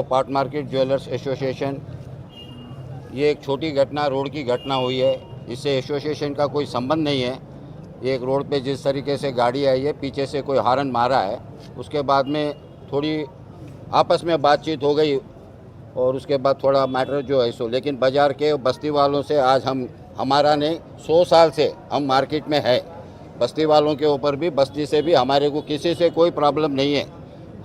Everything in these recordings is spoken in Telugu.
पार्ट मार्केट ज्वेलर्स एसोसिएशन ये एक छोटी घटना, रोड की घटना हुई है। इससे एसोसिएशन का कोई संबंध नहीं है। एक रोड पे जिस तरीके से गाड़ी आई है, पीछे से कोई हारन मारा है, उसके बाद में थोड़ी आपस में बातचीत हो गई और उसके बाद थोड़ा मैटर जो है सो, लेकिन बाज़ार के बस्ती वालों से आज हम, हमारा नहीं, सौ साल से हम मार्केट में है। बस्ती वालों के ऊपर भी, बस्ती से भी, हमारे को किसी से कोई प्रॉब्लम नहीं है।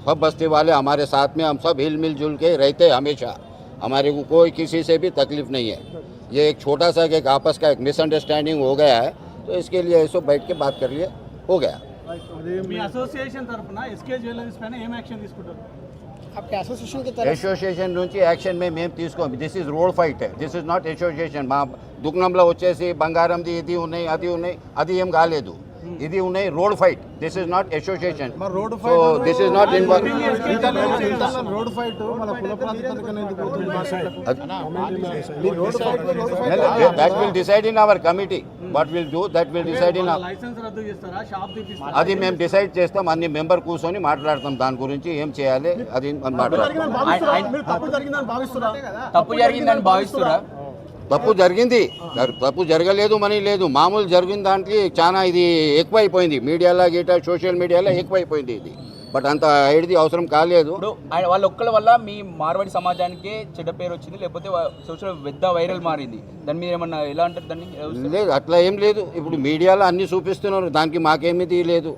सब बस्ती वाले हमारे साथ में हम सब हिल मिल जुल के रहते हैं हमेशा हमारे को कोई किसी से भी तकलीफ नहीं है ये एक छोटा सा एक आपस का एक मिसअंडरस्टैंडिंग हो गया है तो इसके लिए ऐसो बैठ के बात कर लिए हो गया మీ అసోసియేషన్ తరఫున ఎస్కే జ్యువెలరీస్ పైన ఏం యాక్షన్ తీసుకుంటారు आपके एसोसिएशन की तरफ అసోసియేషన్ నుంచి యాక్షన్ మేము మేము తీసుకోం this is road fight this is not association మా దుకాణంలో వచ్చేసి బంగారంది ఇది ఉన్నాయి అది ఉన్నాయి అది ఏం కాలేదు ఇది ఉన్నాయి road fight. This is not association so this is not road fight that will decide in our committee what will do that will decide in అది మేము డిసైడ్ చేస్తాం. అన్ని మెంబర్ కూర్చొని మాట్లాడతాం. దాని గురించి ఏం చేయాలి? అది మాట్లాడతాం. తప్పు జరిగిందని భావిస్తున్నా తప్పు జరిగిందని భావిస్తురా తప్పు జరిగింది. జర- తప్పు జరగలేదు మనీ లేదు. మామూలు జరిగిన దాంట్లో చాలా ఇది ఎక్కువైపోయింది. మీడియాలో గీట సోషల్ మీడియాలో ఎక్కువైపోయింది ఇది. బట్ అంత ఐడిది అవసరం కాలేదు. ఆయన వాళ్ళ ఒక్కల వల్ల మీ మార్వాడి సమాజానికి చెడ్డ పేరు వచ్చింది. లేకపోతే సోషల్ పెద్ద వైరల్ మారింది. దాని మీద ఏమన్నా ఎలా అంటారు దాన్ని? లేదు అట్లా ఏం లేదు. ఇప్పుడు మీడియాలో అన్ని చూపిస్తున్నారు. దానికి మాకేమిది లేదు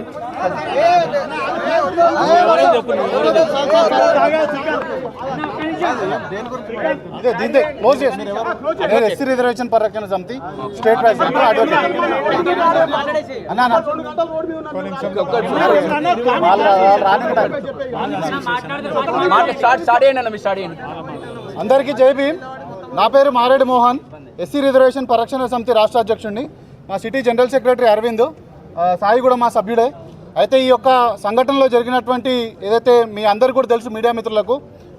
ఇదే దీందే క్లోజ్ చేసి నేను ఎస్సీ రిజర్వేషన్ పరిరక్షణ సమితి స్టేట్ ప్రెసిడెంట్ అడ్వకేట్ అన్నా అందరికీ జై భీమ్. నా పేరు మారేడు మోహన్. ఎస్సీ రిజర్వేషన్ పరిరక్షణ సమితి రాష్ట్ర అధ్యక్షుడిని. మా city general secretary Arvind. Sai కూడా మా సభ్యుడే. అయితే ఈ యొక్క సంఘటనలో జరిగినటువంటి ఏదైతే మీ అందరికీ కూడా తెలుసు మీడియా మిత్రులకు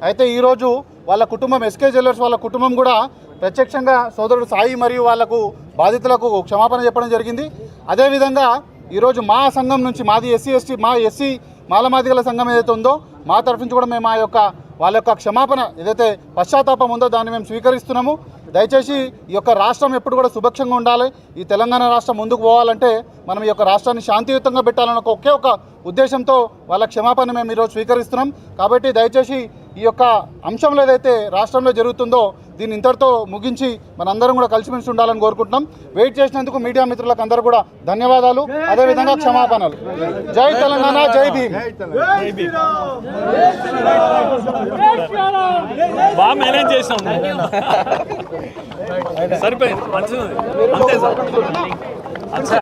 అయితే ఈరోజు వాళ్ళ కుటుంబం ఎస్కే జ్యువెలర్స్ వాళ్ళ కుటుంబం కూడా ప్రత్యక్షంగా సోదరుడు సాయి మరియు వాళ్ళకు బాధితులకు క్షమాపణ చెప్పడం జరిగింది. అదేవిధంగా ఈరోజు మా సంఘం నుంచి మాది ఎస్సీ ఎస్టీ మా ఎస్సీ మాలమాదిగల సంఘం ఏదైతే ఉందో మా తరఫు నుంచి కూడా మేము ఆ యొక్క వాళ్ళ యొక్క క్షమాపణ ఏదైతే పశ్చాత్తాపం ఉందో దాన్ని మేము స్వీకరిస్తున్నాము. దయచేసి ఈ యొక్క రాష్ట్రం ఎప్పుడు కూడా సుభక్షంగా ఉండాలి. ఈ తెలంగాణ రాష్ట్రం ముందుకు పోవాలంటే మనం ఈ యొక్క రాష్ట్రాన్ని శాంతియుతంగా పెట్టాలన్న ఒకే ఒక ఉద్దేశంతో వాళ్ళ క్షమాపణ మేము ఈరోజు స్వీకరిస్తున్నాం. కాబట్టి దయచేసి ఈ యొక్క అంశంలో ఏదైతే రాష్ట్రంలో జరుగుతుందో దీన్ని ఇంతటితో ముగించి మనందరం కూడా కలిసిమెలిసి ఉండాలని కోరుకుంటున్నాం. వెయిట్ చేసినందుకు మీడియా మిత్రులకు అందరూ కూడా ధన్యవాదాలు. అదేవిధంగా క్షమాపణలు. జై తెలంగాణ జై భీమ్. బాగా మేనేజ్ చేసాం సరిపోయింది. మంచిది అంతే సార్.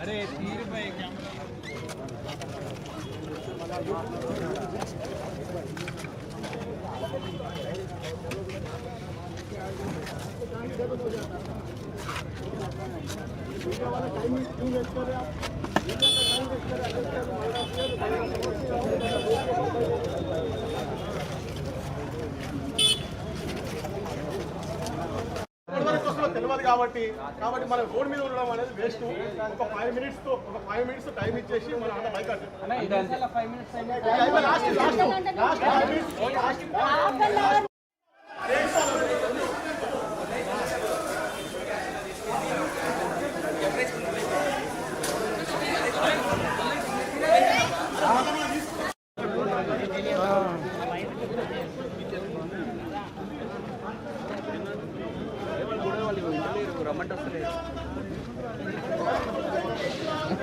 अरे तीन रुपये क्या वाला टाइमिंग क्यों वेस्ट कर रहे आप కాబట్టి కాబట్టి మనం రోడ్ మీద ఉండడం అనేది వేస్ట్ ఒక ఫైవ్ మినిట్స్తో ఒక ఫైవ్ మినిట్స్ టైం ఇచ్చేసి మనం అన్న బైక్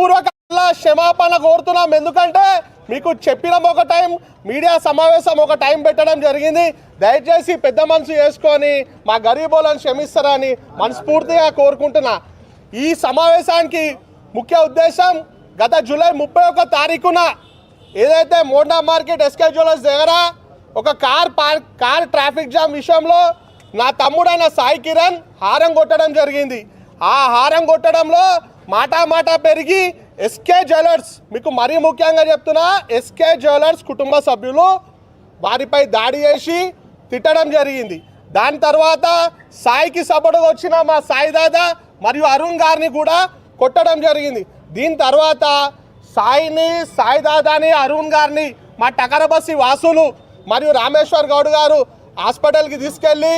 హృదయపూర్వక క్షమాపణ కోరుతున్నాం. ఎందుకంటే మీకు చెప్పినాం ఒక టైం మీడియా సమావేశం ఒక టైం పెట్టడం జరిగింది. దయచేసి పెద్ద మనసు చేసుకొని మా గరీబోలను క్షమిస్తారని మనస్ఫూర్తిగా కోరుకుంటున్నా. ఈ సమావేశానికి ముఖ్య ఉద్దేశం గత జూలై ముప్పై ఒక్క తారీఖున ఏదైతే మోండా మార్కెట్ ఎస్కే జ్యువెలర్స్ దగ్గర ఒక car park car traffic jam విషయంలో నా తమ్ముడైన సాయి కిరణ్ హారం కొట్టడం జరిగింది. ఆ హారం కొట్టడంలో మాటా మాటా పెరిగి ఎస్కే జ్యువెలర్స్ మీకు మరీ ముఖ్యంగా చెప్తున్నా ఎస్కే జ్యువెలర్స్ కుటుంబ సభ్యులు వారిపై దాడి చేసి తిట్టడం జరిగింది. దాని తర్వాత సాయికి సపోర్ట్గా వచ్చిన మా సాయి దాదా మరియు అరుణ్ గారిని కూడా కొట్టడం జరిగింది. దీని తర్వాత సాయిని సాయి దాదాని అరుణ్ గారిని మా టకరబస్సి వాసులు మరియు రామేశ్వర్ గౌడ్ గారు హాస్పిటల్కి తీసుకెళ్ళి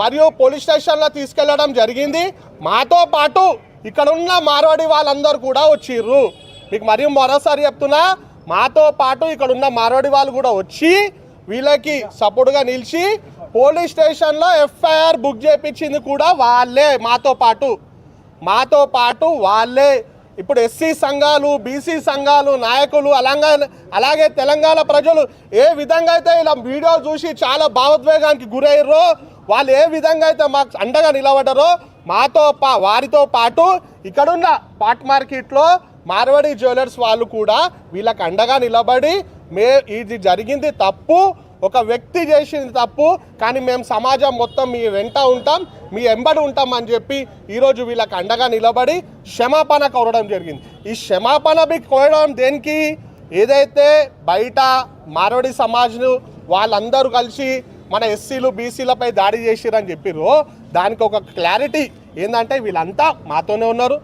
మరియు పోలీస్ స్టేషన్లో తీసుకెళ్ళడం జరిగింది. మాతో పాటు ఇక్కడ ఉన్న మార్వాడి వాళ్ళందరూ కూడా వచ్చిర్రు. మీకు మరియు మరోసారి చెప్తున్నా మాతో పాటు ఇక్కడ ఉన్న మార్వాడి వాళ్ళు కూడా వచ్చి వీళ్ళకి సపోర్ట్గా నిలిచి పోలీస్ స్టేషన్లో ఎఫ్ఐఆర్ బుక్ చేయించింది కూడా వాళ్ళే మాతో పాటు. మాతో పాటు వాళ్ళే ఇప్పుడు ఎస్సీ సంఘాలు బీసీ సంఘాలు నాయకులు అలాగే అలాగే తెలంగాణ ప్రజలు ఏ విధంగా అయితే ఇలా వీడియో చూసి చాలా భావోద్వేగానికి గురయ్యారో వాళ్ళు ఏ విధంగా అయితే మాకు అండగా నిలబడ్డారో మాతో పా వారితో పాటు ఇక్కడున్న పాట్ మార్కెట్లో మార్వాడి జ్యువెలర్స్ వాళ్ళు కూడా వీళ్ళకి అండగా నిలబడి మే ఇది జరిగింది తప్పు ఒక వ్యక్తి చేసింది తప్పు కానీ మేము సమాజం మొత్తం మీ వెంట ఉంటాం మీ ఎంబడి ఉంటాం అని చెప్పి ఈరోజు వీళ్ళకి అండగా నిలబడి క్షమాపణ కోరడం జరిగింది. ఈ క్షమాపణ కోరడం దేనికి? ఏదైతే బయట మారవడి సమాజ్ను వాళ్ళందరూ కలిసి మన ఎస్సీలు బీసీలపై దాడి చేసిరని చెప్పిర్రు దానికి ఒక క్లారిటీ ఏంటంటే వీళ్ళంతా మాతోనే ఉన్నారు.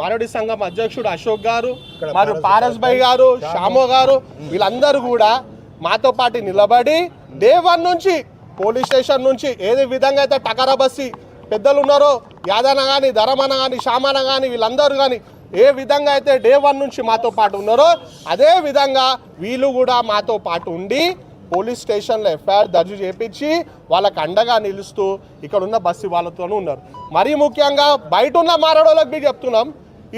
మారవడి సంఘం అధ్యక్షుడు అశోక్ గారు మరియు పారస్ భాయ్ గారు శ్యామో గారు వీళ్ళందరూ కూడా మాతో పాటు నిలబడి డే వన్ నుంచి పోలీస్ స్టేషన్ నుంచి ఏది విధంగా అయితే టకరా బస్సి పెద్దలు ఉన్నారో యాదన కానీ ధరమన కానీ శ్యామన కానీ వీళ్ళందరూ కానీ ఏ విధంగా అయితే డే వన్ నుంచి మాతో పాటు ఉన్నారో అదే విధంగా వీళ్ళు కూడా మాతో పాటు ఉండి పోలీస్ స్టేషన్లో ఎఫ్ఐఆర్ దర్జు చేపించి వాళ్ళకు అండగా నిలుస్తూ ఇక్కడ ఉన్న బస్సు వాళ్ళతోనూ ఉన్నారు. మరీ ముఖ్యంగా బయట ఉన్న మారడోళ్ళకి చెప్తున్నాం.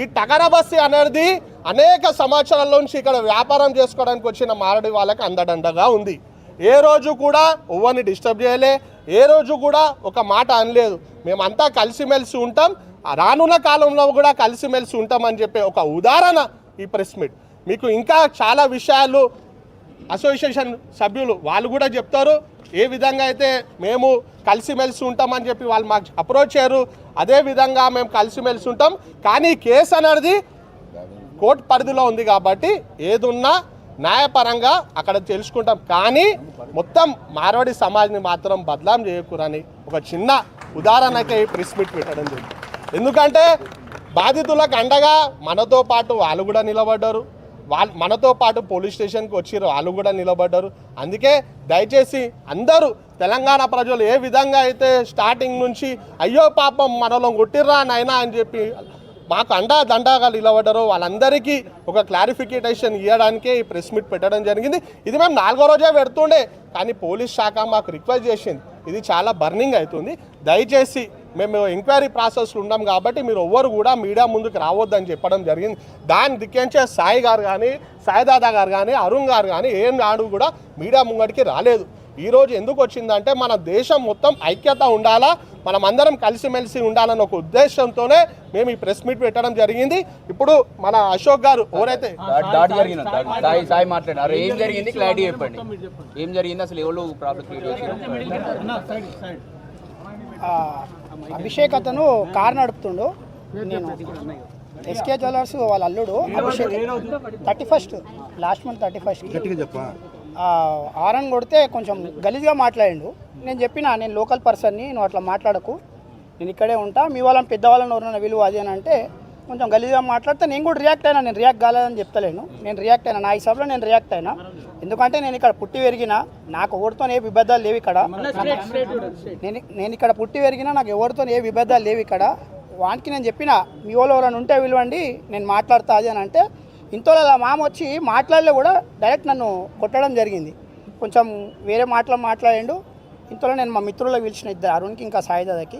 ఈ టకరా బస్సు అనేది అనేక సంవత్సరాల నుంచి ఇక్కడ వ్యాపారం చేసుకోవడానికి వచ్చిన మారడి వాళ్ళకి అందడండగా ఉంది. ఏ రోజు కూడా ఎవరిని డిస్టర్బ్ చేయలే ఏ రోజు కూడా ఒక మాట అనలేదు. మేమంతా కలిసిమెలిసి ఉంటాం. ఆ రానున్న కాలంలో కూడా కలిసిమెలిసి ఉంటామని చెప్పే ఒక ఉదాహరణ ఈ ప్రెస్ మీట్. మీకు ఇంకా చాలా విషయాలు అసోసియేషన్ సభ్యులు వాళ్ళు కూడా చెప్తారు ఏ విధంగా అయితే మేము కలిసిమెలిసి ఉంటామని చెప్పి వాళ్ళు మాకు అప్రోచ్ చేయరు అదే విధంగా మేము కలిసిమెలిసి ఉంటాం. కానీ కేసు అనేది కోర్టు పరిధిలో ఉంది కాబట్టి ఏదున్నా న్యాయపరంగా అక్కడ తెలుసుకుంటాం. కానీ మొత్తం మార్వాడి సమాజ్ని మాత్రం బదలాం చేయకూరని ఒక చిన్న ఉదాహరణకి ప్రెస్ మీట్ పెట్టడం జరిగింది. ఎందుకంటే బాధితులకు అండగా మనతో పాటు వాళ్ళు కూడా నిలబడ్డారు. వాళ్ళు మనతో పాటు పోలీస్ స్టేషన్కి వచ్చారు వాళ్ళు కూడా నిలబడ్డారు. అందుకే దయచేసి అందరూ తెలంగాణ ప్రజలు ఏ విధంగా అయితే స్టార్టింగ్ నుంచి అయ్యో పాపం మనలో కొట్టిర్రా నాయనా అని చెప్పి మాకు అండా దండాగా నిలబడ్డారు వాళ్ళందరికీ ఒక క్లారిఫికేషన్ ఇవ్వడానికే ఈ ప్రెస్ మీట్ పెట్టడం జరిగింది. ఇది మేము నాలుగో రోజే పెడుతుండే కానీ పోలీస్ శాఖ మాకు రిక్వెస్ట్ చేసింది. ఇది చాలా బర్నింగ్ అవుతుంది. దయచేసి మేము ఎంక్వైరీ ప్రాసెస్లో ఉన్నాం కాబట్టి మీరు ఎవ్వరు కూడా మీడియా ముందుకు రావద్దని చెప్పడం జరిగింది. దాని దిక్కించే సాయి గారు కానీ సాయిదాదా గారు కానీ అరుణ్ గారు కానీ ఏం నాడు కూడా మీడియా ముంగడికి రాలేదు. ఈరోజు ఎందుకు వచ్చిందంటే మన దేశం మొత్తం ఐక్యత ఉండాలా మనం అందరం కలిసిమెలిసి ఉండాలన్న ఒక ఉద్దేశంతోనే మేము ఈ ప్రెస్ మీట్ పెట్టడం జరిగింది. ఇప్పుడు మన అశోక్ గారు ఎవరైతే దా- దాడి జరిగింది దాడి. సాయి సాయి మాట్లాడారు ఏం జరిగింది? క్లారిటీ చెప్పండి. ఏం జరిగింది? అసలు ఎవరు ప్రాబ్లం అభిషేక్ అతను కార్ నడుపుతుండు. నేను ఎస్కే జ్యువెలర్స్ వాళ్ళ అల్లుడు Abhishek thirty first last month thirty first Aaron కొడితే కొంచెం గలీజ్గా మాట్లాడిండు. నేను చెప్పిన నేను లోకల్ పర్సన్ని నువ్వు అట్లా మాట్లాడకు. నేను ఇక్కడే ఉంటా. మీ వాళ్ళని పెద్దవాళ్ళని ఎవరైనా విలువ అది అని అంటే కొంచెం గలీజ్గా మాట్లాడితే నేను కూడా రియాక్ట్ అయినా నేను రియాక్ట్ కాలేదని చెప్తలేను. నేను రియాక్ట్ అయినా నా హిసాబ్లో నేను రియాక్ట్ అయినా. ఎందుకంటే నేను ఇక్కడ పుట్టి పెరిగిన నాకు ఎవరితో ఏ విభేదాలు లేవు ఇక్కడ. నేను నేను ఇక్కడ పుట్టి పెరిగినా నాకు ఎవరితో ఏ విభేదాలు లేవు ఇక్కడ. వానికి నేను చెప్పిన మీ వాళ్ళు ఎవరైనా ఉంటే విలువండి నేను మాట్లాడతా అది అని అంటే ఇంతలో అలా మామ వచ్చి మాట్లాడలే కూడా డైరెక్ట్ నన్ను కొట్టడం జరిగింది. కొంచెం వేరే మాటలు మాట్లాడిండు. ఇంతలో నేను మా మిత్రులకు పిలిచిన ఇద్దరు అరుణ్కి ఇంకా సాయిదాదకి.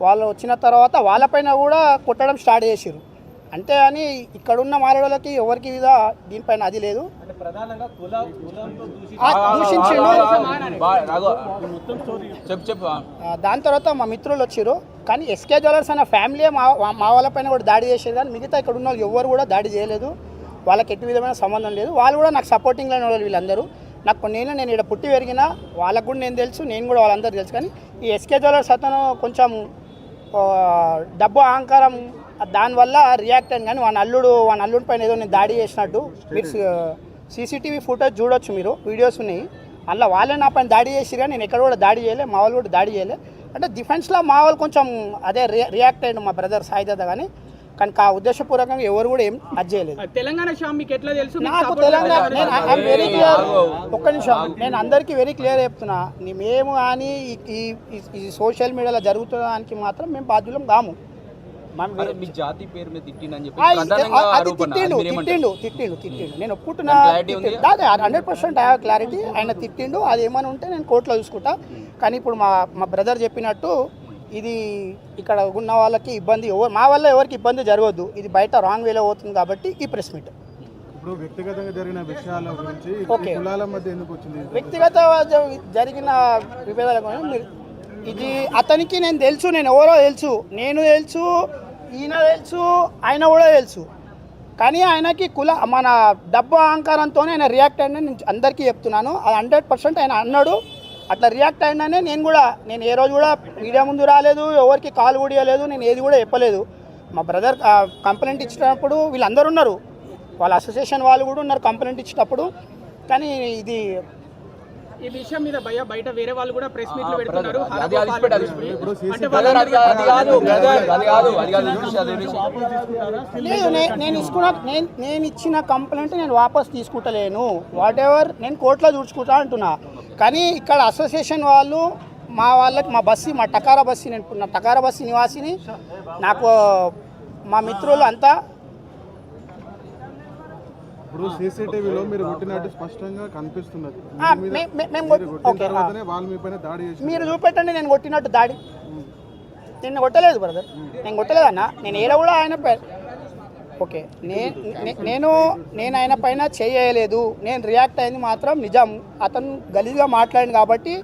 వాళ్ళు వచ్చిన తర్వాత వాళ్ళపైన కూడా కొట్టడం స్టార్ట్ చేసిర్రు అంతే అని ఇక్కడున్న మారడోళ్ళకి ఎవరికి మీద దీనిపైన అది లేదు దాని తర్వాత మా మిత్రులు వచ్చారు కానీ ఎస్కే జ్యువెలర్స్ అనే ఫ్యామిలీ మా మా వాళ్ళపైన కూడా దాడి చేసేది కానీ మిగతా ఇక్కడ ఉన్న వాళ్ళు ఎవ్వరు కూడా దాడి చేయలేదు వాళ్ళకి ఎట్టి విధమైన సంబంధం లేదు వాళ్ళు కూడా నాకు సపోర్టింగ్ లేని వాళ్ళు వీళ్ళందరూ నాకు నేను నేను ఇక్కడ పుట్టి పెరిగిన వాళ్ళకు కూడా నేను తెలుసు నేను కూడా వాళ్ళందరూ తెలుసు కానీ ఈ ఎస్కే జ్యువెలర్స్ అతను కొంచెం డబ్బు అహంకారం దానివల్ల రియాక్ట్ అయింది. కానీ వాని అల్లుడు వాని అల్లుడి పైన ఏదో నేను దాడి చేసినట్టు. మీరు సీసీటీవీ ఫుటేజ్ చూడొచ్చు మీరు వీడియోస్ ఉన్నాయి. అందులో వాళ్ళే నా పైన దాడి చేసిరు కానీ నేను ఎక్కడ కూడా దాడి చేయలే మా వాళ్ళు కూడా దాడి చేయలే. అంటే డిఫెన్స్లో మా వాళ్ళు కొంచెం అదే రి- రియాక్ట్ అయ్యిండు మా బ్రదర్ సాయిదాద కానీ కానీ ఆ ఉద్దేశపూర్వకంగా ఎవరు కూడా ఏం అది చేయలేదు. తెలంగాణ షామ్ మీకు ఎట్లా తెలుసు? మీకు నాకు తెలంగాణ. నేను వెరీ క్లియర్ ఒక్క నిమిషం. నేను అందరికీ వెరీ క్లియర్ చెప్తున్నా. మేము కానీ ఈ- సోషల్ మీడియాలో జరుగుతున్న దానికి మాత్రం మేము బాధ్యులం కాము. మీ జాతి పేరు మీద తిట్టిండు? తిట్టిండు తిట్టిండు తిట్టిండు. నేను ఒప్పుకుంటున్నా? హండ్రెడ్ పర్సెంట్ క్లారిటీ ఆయన తిట్టిండు అది ఏమైనా ఉంటే నేను కోర్టులో చూసుకుంటా. కానీ ఇప్పుడు మా మా బ్రదర్ చెప్పినట్టు ఇది ఇక్కడ ఉన్న వాళ్ళకి ఇబ్బంది ఎవరు మా వల్ల ఎవరికి ఇబ్బంది జరగవద్దు ఇది బయట రాంగ్ వేలో పోతుంది కాబట్టి ఈ ప్రెస్ మీట్ ఇప్పుడు వ్యక్తిగతంగా జరిగిన విషయాల గురించి ఓకే. ఈ కులాల మధ్య ఎందుకు వచ్చింది? వ్యక్తిగత జరిగిన విభేదాల గురించి ఇది అతనికి నేను తెలుసు నేను ఎవరో తెలుసు. నేను తెలుసు ఈయన తెలుసు ఆయన కూడా తెలుసు. కానీ ఆయనకి కుల మన డబ్బు అహంకారంతోనే ఆయన రియాక్ట్ అయినా నేను అందరికీ చెప్తున్నాను. అది హండ్రెడ్ పర్సెంట్ ఆయన అన్నాడు. అట్లా రియాక్ట్ అయినానే నేను కూడా నేను ఏ రోజు కూడా మీడియా ముందు రాలేదు ఎవరికి కాల్ కూడా ఇవ్వలేదు నేను ఏది కూడా చెప్పలేదు. మా బ్రదర్ కంప్లైంట్ ఇచ్చినప్పుడు వీళ్ళందరూ ఉన్నారు. వాళ్ళ అసోసియేషన్ వాళ్ళు కూడా ఉన్నారు కంప్లైంట్ ఇచ్చినప్పుడు కానీ ఇది ఈ విషయం మీద భయ బయట వేరే వాళ్ళు కూడా ప్రెస్ మీట్లు పెడుతున్నారు. లేదు నేను ఇచ్చుకున్న నేను నేను ఇచ్చిన కంప్లైంట్ నేను వాపస్ తీసుకుంటలేను. వాట్ ఎవర్ నేను కోర్టులో చూసుకుంటా అంటున్నా. కానీ ఇక్కడ అసోసియేషన్ వాళ్ళు మా వాళ్ళకి మా బస్సు మా టకారా బస్సు నేను నా టకారా బస్సు నివాసిని నాకు మా మిత్రులు అంతా ఇప్పుడు సీసీటీవీలో మీరు కొట్టినట్టు స్పష్టంగా కనిపిస్తున్నది మీరు కొట్టిన ఓకే, ఆ. తర్వాతనే వాళ్ళు మీ పైన దాడి చేసి మీరు చూపెట్టండి నేను కొట్టినట్టు దాడి. నేను కొట్టలేదు బ్రదర్ నేను కొట్టలేదు అన్న నేను ఏడ కూడా ఆయన ఓకే నేను నేను ఆయన పైన చేయలేదు. నేను రియాక్ట్ అయింది మాత్రం నిజం. అతను గలీజ్గా మాట్లాడింది కాబట్టి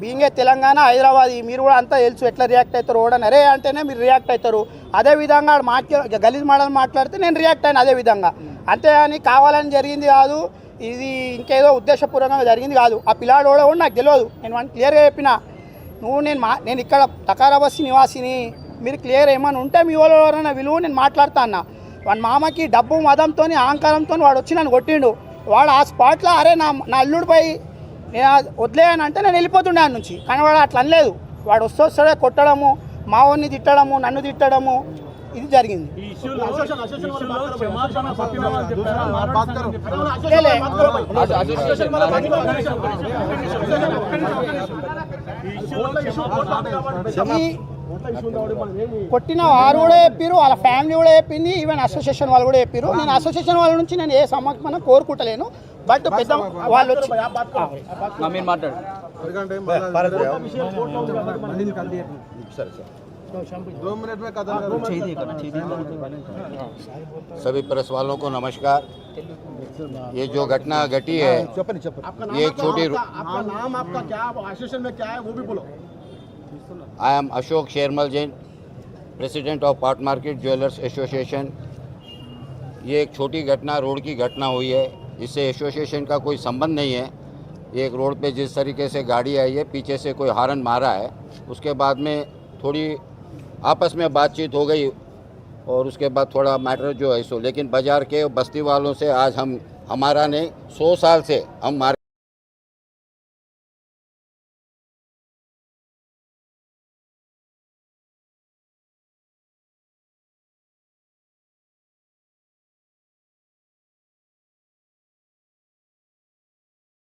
బీయింగ్ ఏ తెలంగాణ హైదరాబాద్ మీరు కూడా అంతా తెలుసు ఎట్లా రియాక్ట్ అవుతారు కూడా అరే అంటేనే మీరు రియాక్ట్ అవుతారు అదే విధంగా ఆడు మాట్లా గలీజ్ మాటలు మాట్లాడితే నేను రియాక్ట్ అయిన అదే విధంగా. అంతేగాని కావాలని జరిగింది కాదు. ఇది ఇంకేదో ఉద్దేశపూర్వకంగా జరిగింది కాదు. ఆ పిల్లాడు కూడా కూడా నాకు తెలియదు. నేను వాడిని క్లియర్గా చెప్పిన. నువ్వు నేను మా నేను ఇక్కడ తకారాబస్సి నివాసిని. మీరు క్లియర్ ఏమైనా ఉంటే మీ వాళ్ళు ఎవరైనా విలువ నేను మాట్లాడతా అన్న. వాడి మామకి డబ్బు మదంతో అహంకారంతో వాడు వచ్చి నన్ను కొట్టిండు. వాడు ఆ స్పాట్లో అరే నా నా అల్లుడిపై నేను అది వదిలేయను అంటే నేను వెళ్ళిపోతుండే నుంచి. కానీ వాడు అట్లా అనలేదు. వాడు వస్తే వస్తాడే కొట్టడము మా వాడిని తిట్టడము నన్ను తిట్టడము. ఇది జరిగింది కొట్టిన వారు కూడా చెప్పారు వాళ్ళ ఫ్యామిలీ కూడా చెప్పింది ఈవెన్ అసోసియేషన్ వాళ్ళు కూడా చెప్పారు నేను అసోసియేషన్ వాళ్ళ నుంచి నేను ఏ సమర్పణ కోరుకుంటలేను బట్ పెద్ద వాళ్ళు వచ్చి सभी प्रेस वालों को नमस्कार। ये जो घटना घटी है हाँ, ये एक छोटी आपका नाम आपका क्या में है वो भी बोलो। I am Ashok Shermal Jain president of part market jewellers association ये एक छोटी घटना रोड की घटना हुई है। इससे एसोसिएशन का कोई संबंध नहीं है। एक रोड पे जिस तरीके से गाड़ी आई है पीछे से कोई हारन मारा है उसके बाद में थोड़ी आपस में बातचीत हो गई और उसके बाद थोड़ा मैटर जो है सो, लेकिन बाज़ार के बस्ती वालों से आज हम, हमारा नहीं, सौ साल से हम मार्केट